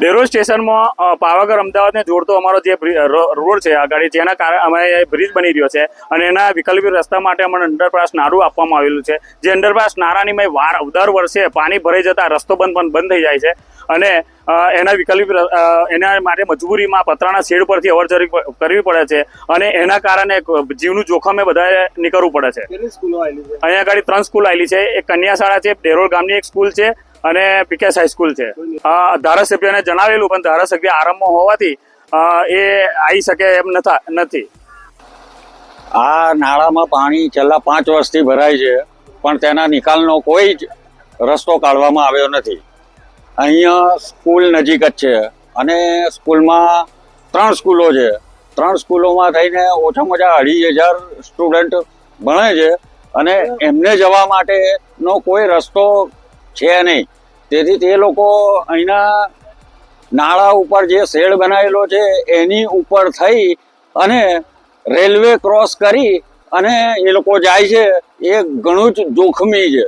દેરોજ સ્ટેશનમાં પાવાગઢ અમદાવાદને જોડતો અમારો જે રોડ છે આ ગાડી જેના કારણે અમે બ્રિજ બની રહ્યો છે અને એના વિકલ્પી રસ્તા માટે અમને અંડરપાસ નારું આપવામાં આવેલું છે. જે અંડરપાસ નારાની મેં વાર દર વર્ષે પાણી ભરાઈ જતા રસ્તો બંધ પણ બંધ થઈ જાય છે અને એના વિકલ્પ એના માટે મજબૂરીમાં પતરાના શેડ પરથી અવરજરી કરવી પડે છે અને એના કારણે જીવનું જોખમે બધાએ નીકળવું પડે છે. અહીંયા આગળ ત્રણ સ્કૂલ આવેલી છે. એક કન્યા શાળા છે ડેરોલ ગામની એક સ્કૂલ છે અને પીકેસ હાઈસ્કૂલ છે. ધારાસભ્યને જણાવેલું, પણ ધારાસભ્ય આરામમાં હોવાથી એ આવી શકે એમ નતા નથી. આ નાળામાં પાણી છેલ્લા પાંચ વર્ષથી ભરાય છે, પણ તેના નિકાલનો કોઈ જ રસ્તો કાઢવામાં આવ્યો નથી. અહીંયા સ્કૂલ નજીક જ છે અને સ્કૂલમાં ત્રણ સ્કૂલો છે. ત્રણ સ્કૂલોમાં થઈને ઓછામાં ઓછા અઢી હજાર સ્ટુડન્ટ ભણે છે અને એમને જવા માટેનો કોઈ રસ્તો છે નહીં. તેથી તે લોકો અહીંના નાળા ઉપર જે શેડ બનાવેલો છે, એની ઉપર થઈ અને રેલવે ક્રોસ કરી અને એ લોકો જાય છે. એ ઘણું જ જોખમી છે.